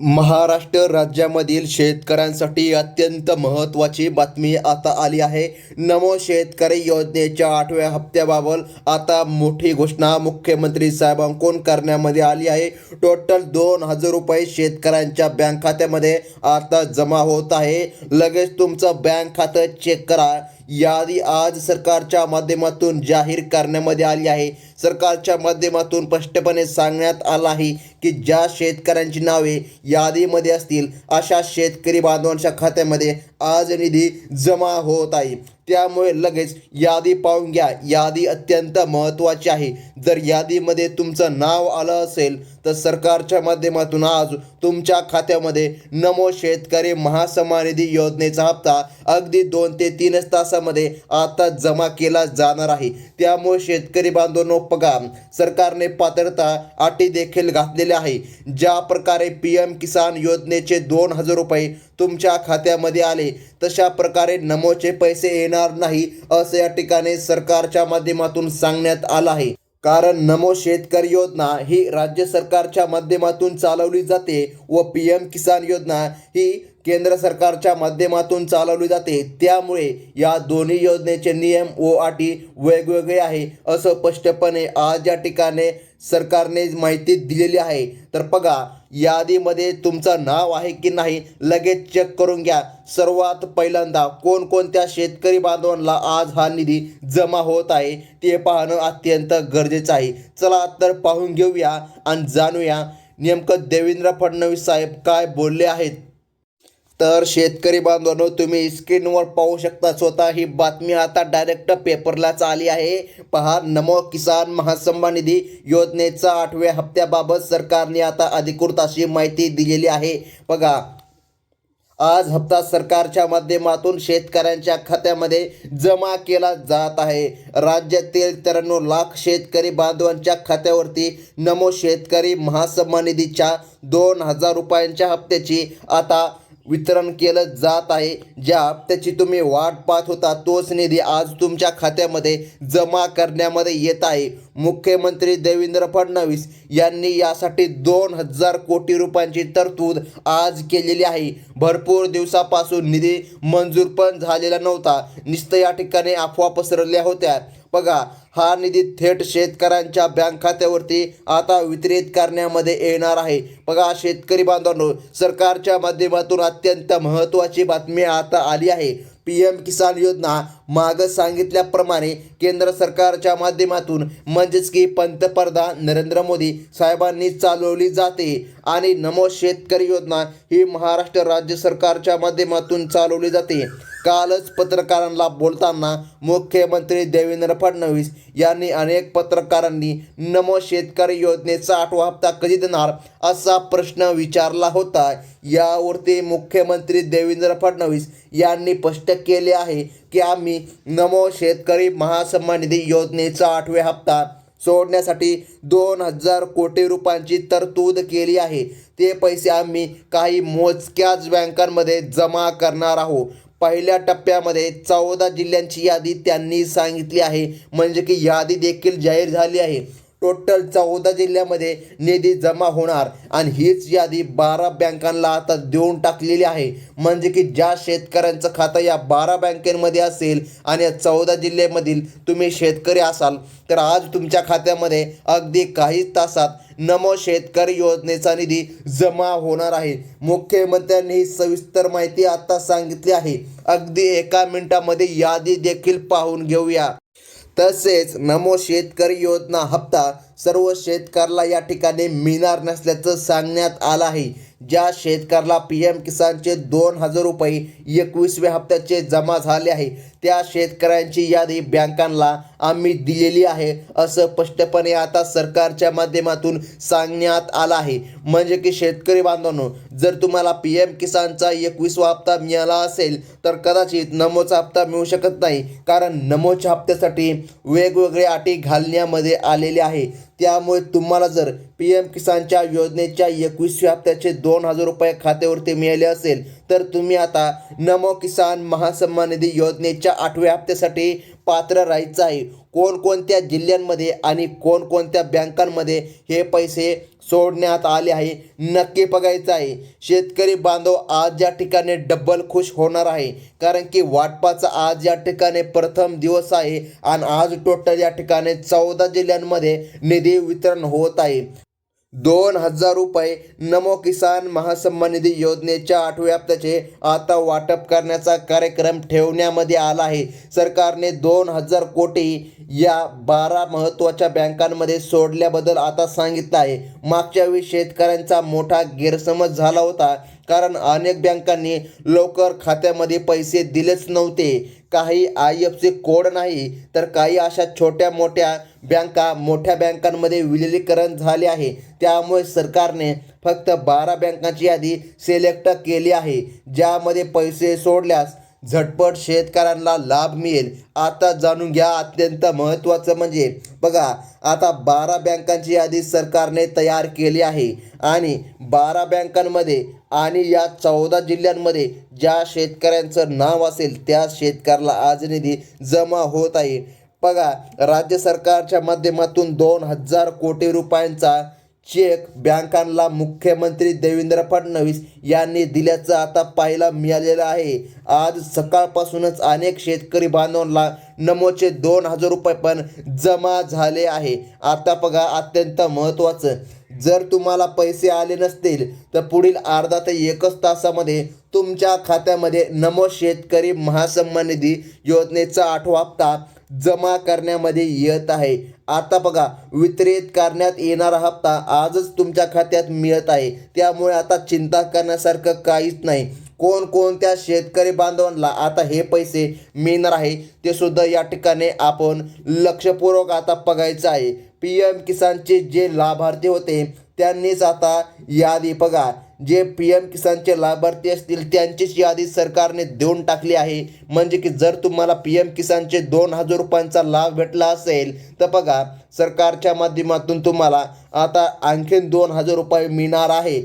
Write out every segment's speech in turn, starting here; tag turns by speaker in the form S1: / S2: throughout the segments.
S1: महाराष्ट्र राज्यामधील शेतकऱ्यांसाठी अत्यंत महत्त्वाची बातमी आता आली आहे. नमो शेतकरी योजनेच्या आठव्या हप्त्याबाबत आता मोठी घोषणा मुख्यमंत्री साहेबांकडून करण्यामध्ये आली आहे. टोटल दोन हजार रुपये शेतकऱ्यांच्या बँक खात्यामध्ये आता जमा होत आहे. लगेच तुमचं बँक खातं चेक करा. यादी आज सरकारच्या माध्यमातून जाहीर करण्यामध्ये आली आहे. सरकारच्या माध्यमातून स्पष्टपणे सांगण्यात आलं आहे की ज्या शेतकऱ्यांची नावे यादीमध्ये असतील अशा शेतकरी बांधवांच्या खात्यामध्ये आज निधी जमा होत आहे. त्यामुळे लगेच यादी पाहून घ्या. यादी अत्यंत महत्त्वाची आहे. जर यादीमध्ये तुमचं नाव आलं असेल तर सरकारच्या माध्यमातून आज तुमच्या खात्यामध्ये नमो शेतकरी महासमानिधी निधी योजनेचा हप्ता अगदी दोन ते तीनच तासामध्ये आता जमा केला जाणार आहे. त्यामुळे शेतकरी बांधवांनो बघा सरकारने पात्रता अटी देखील घातलेल्या आहे. ज्या प्रकारे पी एम किसान योजनेचे दोन हजार रुपये तुमच्या खात्यामध्ये आले तशा प्रकारे नमोचे पैसे येणार नाही असं या ठिकाणी सरकारच्या माध्यमातून सांगण्यात आलं आहे. कारण नमो शेतकरी योजना ही राज्य सरकारच्या माध्यमातून चालवली जाते व पी एम किसान योजना ही केंद्र सरकारच्या माध्यमातून चालवली जाते. त्यामुळे या दोन्ही योजनेचे नियम व अटी वेगवेगळे आहे असं स्पष्टपणे आज या ठिकाणी सरकारने माहिती दिलेली आहे. तर बघा यादीमध्ये तुमचं नाव आहे की नाही लगेच चेक करून घ्या. सर्वात पहिल्यांदा कोणकोणत्या शेतकरी बांधवांना आज हा निधी जमा होत आहे ते पाहणं अत्यंत गरजेचं आहे. चला तर पाहून घेऊया आणि जाणूया नेमकं देवेंद्र फडणवीस साहेब काय बोलले आहेत. तर शेतकरी बांधवांनो तुम्ही स्क्रीनवर पाहू शकता स्वतः ही बातमी आता डायरेक्ट पेपरलाच आली आहे. पहा नमो किसान महासन्मान निधी योजनेचा आठव्या हप्त्याबाबत सरकारने आता अधिकृत अशी माहिती दिलेली आहे. बघा आज हप्ता सरकारच्या माध्यमातून शेतकऱ्यांच्या खात्यामध्ये जमा केला जात आहे. राज्यातील त्र्याण्णव लाख शेतकरी बांधवांच्या खात्यावरती नमो शेतकरी महासन्मान निधीच्या दोन हजार रुपयांच्या हप्त्याची आता वितरण केलं जात आहे ज्या हप्त्याची तुम्ही वाट पाहत होता तोच निधी आज तुमच्या खात्यामध्ये जमा करण्यामध्ये येत आहे. मुख्यमंत्री देवेंद्र फडणवीस यांनी यासाठी दोन हजार कोटी रुपयांची तरतूद आज केलेली आहे. भरपूर दिवसापासून निधी मंजूर पण झालेला नव्हता. नुसतं या ठिकाणी अफवा पसरल्या होत्या. बघा हा निधी थेट शेतकऱ्यांच्या बँक खात्यावरती आता वितरित करण्यामध्ये येणार आहे. बघा शेतकरी बांधवांनो सरकारच्या माध्यमातून अत्यंत महत्त्वाची बातमी आता आली आहे. पी एम किसान योजना मागं सांगितल्याप्रमाणे केंद्र सरकारच्या माध्यमातून म्हणजेच की पंतप्रधान नरेंद्र मोदी साहेबांनी चालवली जाते आणि नमो शेतकरी योजना ही महाराष्ट्र राज्य सरकारच्या माध्यमातून चालवली जाते. कालच पत्रकारांना बोलताना मुख्यमंत्री देवेंद्र फडणवीस यांनी अनेक पत्रकारांनी नमो शेतकरी योजनेचा आठवा हप्ता कधी देणार असा प्रश्न विचारला होता. यावरती मुख्यमंत्री देवेंद्र फडणवीस यांनी स्पष्ट केले आहे की आम्ही नमो शेतकरी महासन्मान निधी योजनेचा आठवा हप्ता सोडण्यासाठी दोन हजार कोटी रुपयांची तरतूद केली आहे. ते पैसे आम्ही काही मोजक्याच बँकांमध्ये जमा करणार आहोत. पहिल्या टप्प्यामध्ये चौदा जिल्ह्यांची यादी त्यांनी सांगितली आहे. म्हणजे की यादी देखील जाहीर झाली आहे. टोटल चौदा जिल्ह्यामध्ये निधी जमा होणार आणि हीच यादी बारा बँकांना आता देऊन टाकलेली आहे. म्हणजे की ज्या शेतकऱ्यांचं खातं या बारा बँकेमध्ये असेल आणि या चौदा जिल्ह्यामधील तुम्ही शेतकरी असाल तर आज तुमच्या खात्यामध्ये अगदी काही तासात नमो शेतकरी योजनेचा निधी जमा होणार आहे. मुख्यमंत्र्यांनी ही सविस्तर माहिती आता सांगितली आहे. अगदी एका मिनिटामध्ये यादी देखील पाहून घेऊया. तसेच नमो शेतकरी योजना हप्ता सर्व शेतकऱ्याला या ठिकाणी मिळणार नसल्याचं सांगण्यात आलं आहे. ज्या शेतकऱ्याला पी एम किसानचे दोन हजार रुपये एकवीसव्या हप्त्याचे जमा झाले आहे त्या शेतकऱ्यांची यादी बँकांना आम्ही दिलेली आहे असं स्पष्टपणे आता सरकारच्या माध्यमातून सांगण्यात आलं आहे. म्हणजे की शेतकरी बांधवांनो जर तुम्हाला पी एम किसानचा एकवीसवा हप्ता मिळाला असेल तर कदाचित नमोचा हप्ता मिळू शकत नाही. कारण नमोच्या हप्त्यासाठी वेगवेगळ्या अटी घालण्यामध्ये आलेले आहे. त्यामुळे तुम्हाला जर पी एम किसानच्या योजनेच्या एकवीसव्या हप्त्याचे दोन हजार रुपये खात्यावरती मिळाले असेल तर तुम्ही आता नमो किसान महासन्मान निधी योजनेच्या आठव्या हप्त्यासाठी पात्र राहायचं आहे. कोणकोणत्या जिल्ह्यांमध्ये आणि कोणकोणत्या बँकांमध्ये हे पैसे सोडण्यात आले आहे नक्की बघायचं आहे. शेतकरी बांधव आज या ठिकाणी डब्बल खुश होणार आहे कारण की वाटपाचा आज या ठिकाणी प्रथम दिवस आहे आणि आज टोटल या ठिकाणी चौदा जिल्ह्यांमध्ये निधी वितरण होत आहे. दोन हजार रुपये नमो किसान महासन्मान निधी योजनेच्या आठव्याप्ताचे आता वाटप करण्याचा कार्यक्रम ठेवण्यामध्ये आला आहे. सरकारने दोन हजार कोटी या बारा महत्त्वाच्या बँकांमध्ये सोडल्याबद्दल आता सांगितलं आहे. मागच्या वेळी शेतकऱ्यांचा मोठा गैरसमज झाला होता कारण अनेक बँकांनी लवकर खात्यामध्ये पैसे दिलेच नव्हते. काही आय एफ सी कोड नाही तर काही अशा छोट्या मोठ्या बँका मोठ्या बँकांमध्ये विलिनीकरण झाले आहे. त्यामुळे सरकारने फक्त बारा बँकांची यादी सिलेक्ट केली आहे ज्यामध्ये पैसे सोडल्यास झटपट शेतकऱ्यांना लाभ मिळेल. आता जाणून घ्या अत्यंत महत्त्वाचं म्हणजे. बघा आता बारा बँकांची यादी सरकारने तयार केली आहे. आणि बारा बँकांमध्ये आणि या चौदा जिल्ह्यांमध्ये ज्या शेतकऱ्यांचं नाव असेल त्या शेतकऱ्याला आज निधी जमा होत आहे. बघा राज्य सरकारच्या माध्यमातून दोन हजार कोटी रुपयांचा चेक बँकांना मुख्यमंत्री देवेंद्र फडणवीस यांनी दिल्याचं आता पाहायला मिळालेलं आहे. आज सकाळपासूनच अनेक शेतकरी बांधवांना नमोचे दोन हजार रुपये पण जमा झाले आहे. आता बघा अत्यंत महत्त्वाचं. जर तुम्हाला पैसे आले नसतील तर पुढील अर्धा ते एकच तासामध्ये तुमच्या खात्यामध्ये नमो शेतकरी महासन्मान निधी योजनेचा आठवा हप्ता जमा करण्यामध्ये येत आहे. आता बघा वितरित करण्यात येणारा हप्ता आजच तुमच्या खात्यात मिळत आहे. त्यामुळे आता चिंता करण्यासारखं काहीच नाही. कोणकोणत्या शेतकरी बांधवांना आता हे पैसे मिळणार आहे ते सुद्धा या ठिकाणी आपण लक्षपूर्वक आता बघायचं आहे. पी एम किसानचे जे लाभार्थी होते त्यांनीच आता यादी बघा. जे पी एम किसानचे लाभार्थी असतील त्यांचीच यादी सरकारने देऊन टाकली आहे. म्हणजे की जर तुम्हाला पी एम किसानचे दोन हजार रुपयांचा लाभ भेटला असेल तर बघा सरकारच्या माध्यमातून तुम्हाला आता आणखीन दोन हजार रुपये मिळणार आहे.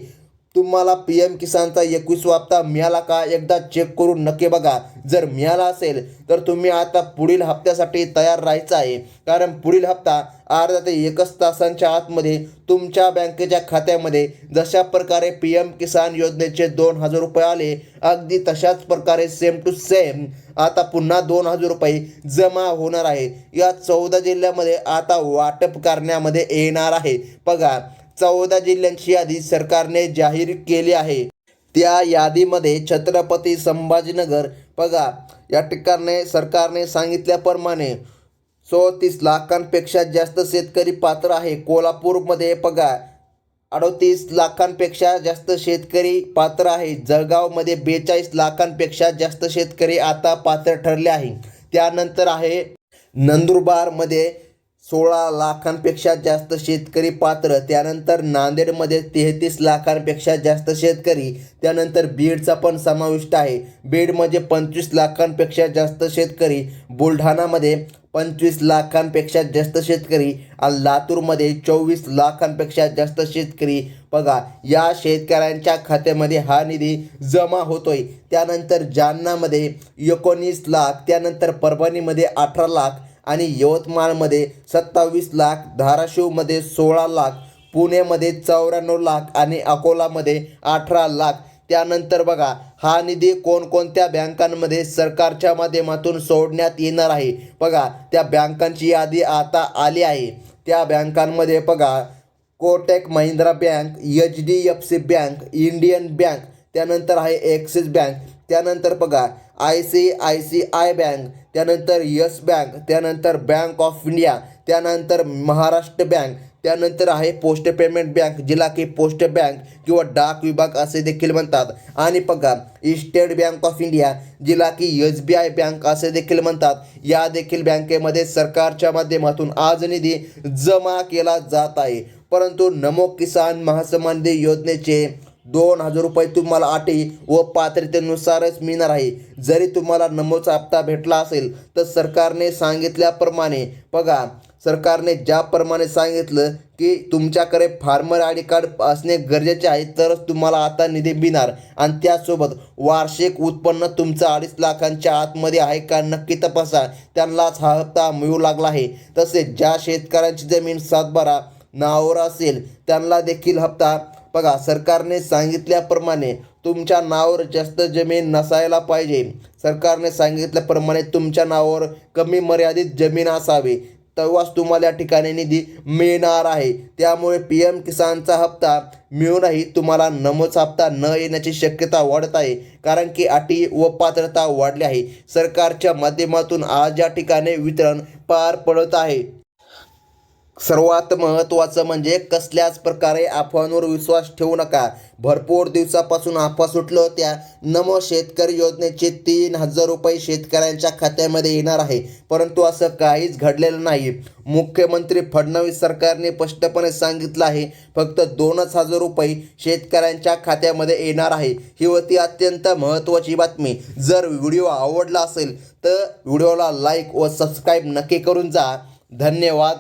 S1: तुम्हाला पी एम किसानचा एकवीसवा हप्ता मिळाला का? एकदा चेक करून नक्की बघा. जर मिळाला असेल तर तुम्ही आता पुढील हप्त्यासाठी तयार राहायचं आहे. कारण पुढील हप्ता अर्धा ते एकच तासांच्या आतमध्ये तुमच्या बँकेच्या खात्यामध्ये जशा प्रकारे पी एम किसान योजनेचे दोन हजार रुपये आले अगदी तशाच प्रकारे सेम टू सेम आता पुन्हा दोन हजार रुपये जमा होणार आहे. या चौदा जिल्ह्यामध्ये आता वाटप करण्यामध्ये येणार आहे. बघा चौदा जिल्ह्यांची यादी सरकारने जाहीर केली आहे. त्या यादीमध्ये छत्रपती संभाजीनगर बघा या ठिकाणी सरकारने सांगितल्याप्रमाणे चौतीस लाखांपेक्षा जास्त शेतकरी पात्र आहे. कोल्हापूरमध्ये बघा अडतीस लाखांपेक्षा जास्त शेतकरी पात्र आहे. जळगावमध्ये बेचाळीस लाखांपेक्षा जास्त शेतकरी आता पात्र ठरले आहे. त्यानंतर आहे नंदुरबारमध्ये सोळा लाखांपेक्षा जास्त शेतकरी पात्र. त्यानंतर नांदेडमध्ये तेहतीस लाखांपेक्षा जास्त शेतकरी. त्यानंतर बीडचा पण समाविष्ट आहे. बीडमध्ये पंचवीस लाखांपेक्षा जास्त शेतकरी. बुलढाणामध्ये पंचवीस लाखांपेक्षा जास्त शेतकरी. आणि लातूरमध्ये चोवीस लाखांपेक्षा जास्त शेतकरी. बघा या शेतकऱ्यांच्या खात्यामध्ये हा निधी जमा होतोय. त्यानंतर जालनामध्ये एकोणीस लाख त्यानंतर परभणीमध्ये अठरा लाख आणि यवतमाळमध्ये सत्तावीस लाख धाराशिवमध्ये सोळा लाख पुणेमध्ये चौऱ्याण्णव लाख आणि अकोलामध्ये अठरा लाख. त्यानंतर बघा हा निधी कोणकोणत्या बँकांमध्ये सरकारच्या माध्यमातून सोडण्यात येणार आहे? बघा त्या बँकांची यादी आता आली आहे. त्या बँकांमध्ये बघा Kotak Mahindra bank H D F C bank Indian bank त्यानंतर आहे ॲक्सिस बँक. त्यानंतर बघा I C I C I bank त्यानंतर यस बँक त्यानंतर बँक ऑफ इंडिया त्यानंतर महाराष्ट्र बँक त्यानंतर आहे पोस्ट पेमेंट बँक जिला की पोस्ट बँक किंवा डाक विभाग असे देखील म्हणतात. आणि बघा स्टेट बँक ऑफ इंडिया जिला की एस बी आय बँक असे देखील म्हणतात. या देखील बँकेमध्ये सरकारच्या माध्यमातून आज निधी जमा केला जात आहे. परंतु नमो किसान महासमान योजनेचे दोन हजार रुपये तुम्हाला अटी व पात्रतेनुसारच मिळणार आहे. जरी तुम्हाला नमोचा हप्ता भेटला असेल तर सरकारने सांगितल्याप्रमाणे बघा सरकारने ज्याप्रमाणे सांगितलं की तुमच्याकडे फार्मर आय डी कार्ड असणे गरजेचे आहे तरच तुम्हाला आता निधी मिळणार. आणि त्यासोबत वार्षिक उत्पन्न तुमचं अडीच लाखांच्या आतमध्ये आहे का नक्की तपासा. त्यांनाच हा हप्ता मिळू लागला आहे. तसेच ज्या शेतकऱ्यांची जमीन सातबारा नावावर असेल त्यांना देखील हप्ता बघा सरकारने सांगितल्याप्रमाणे तुमच्या नावावर जास्त जमीन नसायला पाहिजे. सरकारने सांगितल्याप्रमाणे तुमच्या नावावर कमी मर्यादित जमीन असावी. तेव्हाच तुम्हाला या ठिकाणी निधी मिळणार आहे. त्यामुळे पी एम किसानचा हप्ता मिळूनही तुम्हाला नमोच हप्ता न येण्याची शक्यता वाढत आहे. कारण की अटी व पात्रता वाढली आहे. सरकारच्या माध्यमातून आज या ठिकाणी वितरण पार पडत आहे. सर्वात महत्त्वाचं म्हणजे कसल्याच प्रकारे अफवांवर विश्वास ठेवू नका. भरपूर दिवसापासून अफवा सुटलं होत्या नमो शेतकरी योजनेचे तीन हजार रुपये शेतकऱ्यांच्या खात्यामध्ये येणार आहे. परंतु असं काहीच घडलेलं नाही. मुख्यमंत्री फडणवीस सरकारने स्पष्टपणे सांगितलं आहे फक्त दोनच हजार रुपये शेतकऱ्यांच्या खात्यामध्ये येणार आहे. ही होती अत्यंत महत्त्वाची बातमी. जर व्हिडिओ आवडला असेल तर व्हिडिओला लाईक व सबस्क्राईब नक्की करून जा. धन्यवाद.